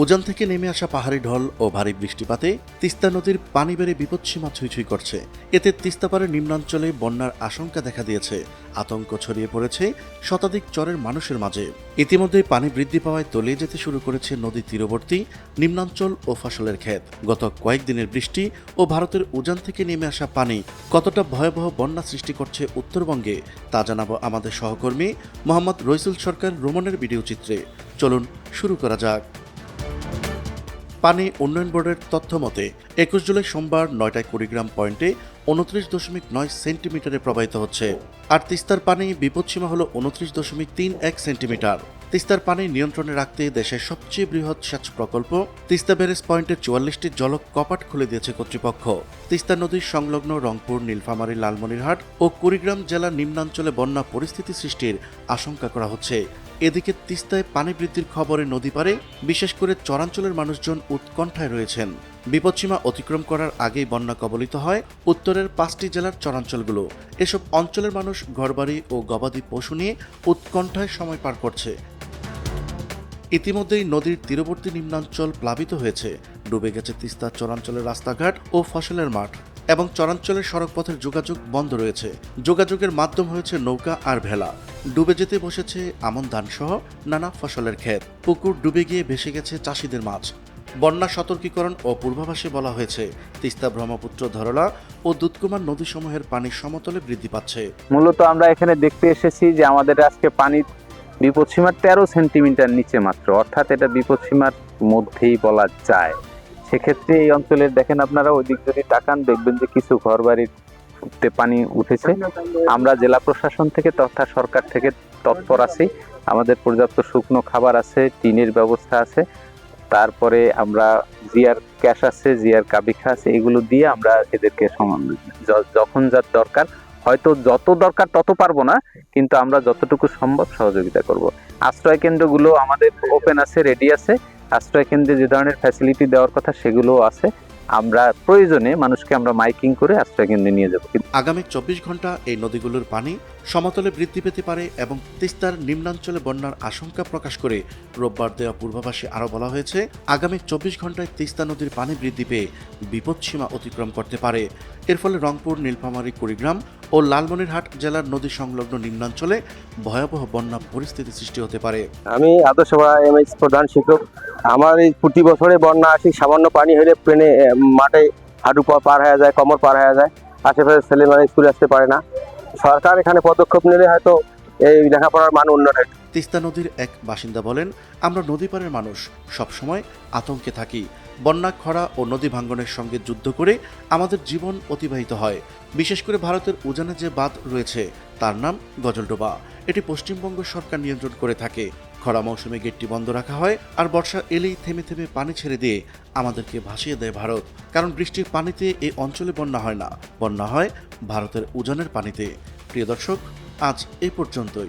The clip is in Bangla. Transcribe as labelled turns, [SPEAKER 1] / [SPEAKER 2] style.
[SPEAKER 1] উজান থেকে নেমে আসা পাহাড়ি ঢল ও ভারী বৃষ্টিপাতে তিস্তা নদীর পানি বেড়ে বিপদসীমা ছুঁই করছে। এতে তিস্তাপাড়ের নিম্নাঞ্চলে বন্যার আশঙ্কা দেখা দিয়েছে। আতঙ্ক ছড়িয়ে পড়েছে শতাধিক চরের মানুষের মাঝে। ইতিমধ্যেই পানি বৃদ্ধি পাওয়ায় তলিয়ে যেতে শুরু করেছে নদী তীরবর্তী, নিম্নাঞ্চল ও ফসলের ক্ষেত। গত কয়েকদিনের বৃষ্টি ও ভারতের উজান থেকে নেমে আসা পানি কতটা ভয়াবহ বন্যা সৃষ্টি করছে উত্তরবঙ্গে, তা জানাব আমাদের সহকর্মী মোহাম্মদ রইসুল সরকার রোমনের ভিডিও চিত্রে। চলুন, শুরু করা যাক। পানি উন্নয়ন বোর্ডের তথ্য মতে, একুশ জুলাই সোমবার নয়টায় কুড়িগ্রাম পয়েন্টে উনত্রিশ দশমিক নয় সেন্টিমিটারে প্রবাহিত হচ্ছে। আর তিস্তার পানি বিপদসীমা হল উনত্রিশ দশমিক তিন এক সেন্টিমিটার। তিস্তার পানি নিয়ন্ত্রণে রাখতে দেশের সবচেয়ে বৃহৎ সেচ প্রকল্প, তিস্তা ব্যারেজ পয়েন্টের চুয়াল্লিশটি জলক কপাট খুলে দিয়েছে কর্তৃপক্ষ। তিস্তা নদীর সংলগ্ন রংপুর, নীলফামারী, লালমনিরহাট ও কুড়িগ্রাম জেলার নিম্নাঞ্চলে বন্যা পরিস্থিতি সৃষ্টির আশঙ্কা করা হচ্ছে। এদিকে তিস্তায় পানি বৃদ্ধির খবরে নদী পারে বিশেষ করে চরাঞ্চলের মানুষজন উৎকণ্ঠায় রয়েছেন। বিপদসীমা অতিক্রম করার আগেই বন্যা কবলিত হয় উত্তরের পাঁচটি জেলার চরাঞ্চলগুলো। এসব অঞ্চলের মানুষ ঘরবাড়ি ও গবাদি পশু নিয়ে উৎকণ্ঠায় সময় পার করছে। ইতিমধ্যেই নদীর তীরবর্তী নিম্নাঞ্চল প্লাবিত হয়েছে। ডুবে গেছে তিস্তা চরাঞ্চলের রাস্তাঘাট ও ফসলের মাঠ। এবং চরাঞ্চলের সড়কপথের যোগাযোগ বন্ধ রয়েছে। যোগাযোগের মাধ্যম হয়েছে নৌকা আর ভেলা। ডুবে যেতে বসেছে আমন ধান সহ নানা ফসলের ক্ষেত। পুকুর ডুবে গিয়ে ভেসে গেছে চাষিদের মাছ। বন্যা সতর্কীকরণ ও পূর্বাভাসে বলা হয়েছে, তিস্তা ব্রহ্মপুত্র ধরলা ও দুধকুমার নদীসমূহের পানির সমতলে বৃদ্ধি পাচ্ছে।
[SPEAKER 2] মূলত আমরা এখানে দেখতে এসেছি যে আমাদের আজকে পানি বিপদসীমার তেরো সেন্টিমিটার নিচে মাত্র, অর্থাৎ এটা বিপদসীমার মধ্যেই বলা যায়। সেক্ষেত্রে এই অঞ্চলের, দেখেন আপনারা ওই দিক যদি তাকান, দেখবেন যে কিছু ঘর বাড়িতে পানি উঠেছে। আমরা জেলা প্রশাসন থেকে তথা সরকার থেকে তৎপর আছি। আমাদের পর্যাপ্ত শুকনো খাবার আছে, টিনের ব্যবস্থা আছে। তারপরে আমরা জিয়ার ক্যাশ আছে, জিয়ার কাবিখা আছে এগুলো দিয়ে আমরা এদেরকে যখন যার দরকার, হয়তো যত দরকার তত পারব না, কিন্তু আমরা যতটুকু সম্ভব সহযোগিতা করব। আশ্রয় কেন্দ্রগুলো আমাদের ওপেন আছে রেডি আছে। আশ্রয় কেন্দ্রে যে ধরনের ফ্যাসিলিটি দেওয়ার কথা সেগুলোও আছে। আমরা প্রয়োজনে মানুষকে আমরা মাইকিং করে আশ্রয় কেন্দ্রে নিয়ে যাব।
[SPEAKER 1] আগামী চব্বিশ ঘণ্টা এই নদীগুলোর পানি সমতলে বৃদ্ধি পেতে পারে এবং তিস্তার নিম্নাঞ্চলে বন্যার আশঙ্কা প্রকাশ করে রোববার দেওয়া পূর্বাভাসে আরও বলা হয়েছে, আগামী চব্বিশ ঘন্টায় তিস্তা নদীর পানি বৃদ্ধি পেয়ে বিপদসীমা অতিক্রম করতে পারে। এর ফলে রংপুর, নীলফামারী, কুড়িগ্রাম ও লালমনিরহাট জেলার নদী সংলগ্ন নিম্নাঞ্চলে ভয়াবহ বন্যা পরিস্থিতি সৃষ্টি হতে পারে।
[SPEAKER 3] আমি এমএস প্রধান শিক্ষক। আমার এই প্রতি বছরে বন্যা আসি, সামান্য পানি হলে প্লেনে মাঠে হাঁটু পার হয়ে যায়, কমর পার হয়ে যায়। আশেপাশে ছেলে মানে স্কুলে আসতে পারে না। সরকার এখানে পদক্ষেপ নিলে হয়তো এই লেখাপড়ার মান উন্নয়ন হয়।
[SPEAKER 1] তিস্তা নদীর এক বাসিন্দা বলেন, আমরা নদীপাড়ের মানুষ, সবসময় আতঙ্কে থাকি। বন্যা, খরা ও নদী ভাঙ্গনের সঙ্গে যুদ্ধ করে আমাদের জীবন অতিবাহিত হয়। বিশেষ করে ভারতের উজানে যে বাঁধ রয়েছে, তার নাম গজলডোবা। এটি পশ্চিমবঙ্গ সরকার নিয়ন্ত্রণ করে থাকে। খরা মৌসুমে গেটটি বন্ধ রাখা হয় আর বর্ষা এলেই থেমে থেমে পানি ছেড়ে দিয়ে আমাদেরকে ভাসিয়ে দেয় ভারত। কারণ বৃষ্টির পানিতে এই অঞ্চলে বন্যা হয় না। বন্যা হয় ভারতের উজানের পানিতে। প্রিয় দর্শক, আজ এ পর্যন্তই।